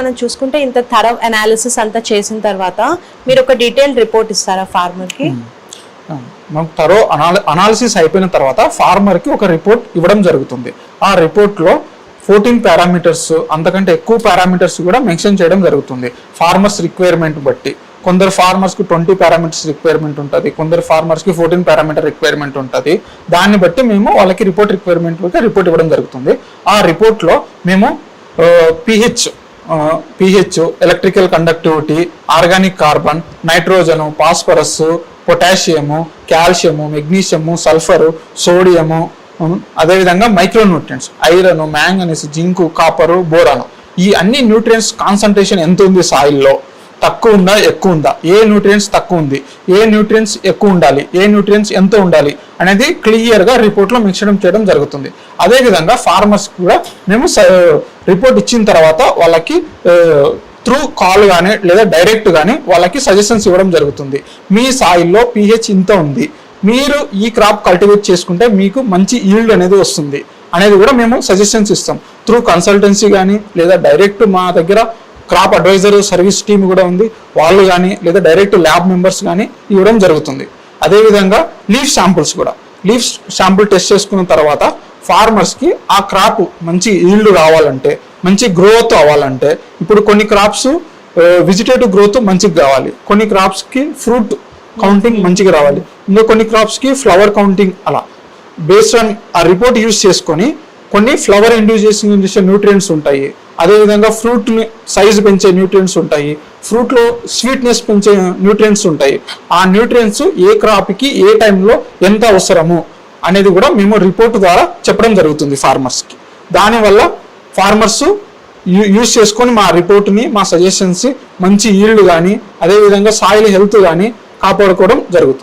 మనం చూసుకుంటే ఇంత థర అనాలిసిస్ అంతా చేసిన తర్వాత మీరు ఒక డీటెయిల్ రిపోర్ట్ ఇస్తారా ఫార్మర్కి? మనకు తరో అనాలిసిస్ అయిపోయిన తర్వాత ఫార్మర్కి ఒక రిపోర్ట్ ఇవ్వడం జరుగుతుంది. ఆ రిపోర్ట్లో ఫోర్టీన్ పారామీటర్స్ అంతకంటే ఎక్కువ పారామీటర్స్ కూడా మెన్షన్ చేయడం జరుగుతుంది. ఫార్మర్స్ రిక్వైర్మెంట్ బట్టి. కొందరు ఫార్మర్స్కి ట్వంటీ పారామీటర్స్ రిక్వైర్మెంట్ ఉంటుంది. కొందరు ఫార్మర్స్కి ఫోర్టీన్ పారామీటర్ రిక్వైర్మెంట్ ఉంటుంది. దాన్ని బట్టి మేము వాళ్ళకి రిపోర్ట్ రిక్వైర్మెంట్ రిపోర్ట్ ఇవ్వడం జరుగుతుంది. ఆ రిపోర్ట్లో మేము pH pH electrical conductivity organic carbon nitrogen phosphorus potassium calcium magnesium sulphur sodium um, అదేవిధంగా micronutrients iron manganese zinc copper boron ఈ అన్ని న్యూట్రియంట్స్ కాన్సన్ట్రేషన్ ఎంత ఉంది సాయిల్లో తక్కువ ఉందా? ఎక్కువ ఉందా? ఏ న్యూట్రియన్స్ తక్కువ ఉంది? ఏ న్యూట్రియన్స్ ఎక్కువ ఉండాలి? ఏ న్యూట్రియన్స్ ఎంత ఉండాలి? అనేది క్లియర్గా రిపోర్ట్లో మెన్షన్ చేయడం జరుగుతుంది. అదేవిధంగా ఫార్మర్స్ కూడా మేము రిపోర్ట్ ఇచ్చిన తర్వాత వాళ్ళకి త్రూ కాల్ కానీ లేదా డైరెక్ట్ కానీ వాళ్ళకి సజెషన్స్ ఇవ్వడం జరుగుతుంది. మీ సాయిల్లో పిహెచ్ ఇంత ఉంది. మీరు ఈ క్రాప్ కల్టివేట్ చేసుకుంటే మీకు మంచి ఈల్డ్ అనేది వస్తుంది. అనేది కూడా మేము సజెషన్స్ ఇస్తాం. త్రూ కన్సల్టెన్సీ కానీ లేదా డైరెక్ట్ మా దగ్గర క్రాప్ అడ్వైజర్ సర్వీస్ టీమ్ కూడా ఉంది. వాళ్ళు కానీ లేదా డైరెక్ట్ ల్యాబ్ మెంబర్స్ కానీ ఇవ్వడం జరుగుతుంది. అదేవిధంగా లీఫ్ శాంపుల్స్ కూడా. లీఫ్ శాంపుల్ టెస్ట్ చేసుకున్న తర్వాత ఫార్మర్స్కి ఆ క్రాప్ మంచి ఈల్డ్ రావాలంటే మంచి గ్రోత్ అవ్వాలంటే ఇప్పుడు కొన్ని క్రాప్స్ వెజిటేటివ్ గ్రోత్ మంచిగా కావాలి కొన్ని క్రాప్స్కి ఫ్రూట్ కౌంటింగ్ మంచిగా రావాలి. ఇంకా కొన్ని క్రాప్స్కి ఫ్లవర్ కౌంటింగ్ అలా. బేస్డ్ ఆన్ ఆ రిపోర్ట్ యూస్ చేసుకొని కొన్ని ఫ్లవర్ ఇండ్యూస్ చేసే న్యూట్రియంట్స్ ఉంటాయి. అదేవిధంగా ఫ్రూట్ సైజ్ పెంచే న్యూట్రియంట్స్ ఉంటాయి. ఫ్రూట్లో స్వీట్నెస్ పెంచే న్యూట్రియంట్స్ ఉంటాయి. ఆ న్యూట్రియంట్స్ ఏ క్రాప్కి ఏ టైంలో ఎంత అవసరము అనేది కూడా మేము రిపోర్ట్ ద్వారా చెప్పడం జరుగుతుంది ఫార్మర్స్కి దానివల్ల ఫార్మర్స్ యూస్ చేసుకొని మా రిపోర్ట్ని మా సజెషన్స్ మంచి ఈల్డ్ కానీ అదేవిధంగా సాయిల్ హెల్త్ కానీ కాపాడుకోవడం జరుగుతుంది.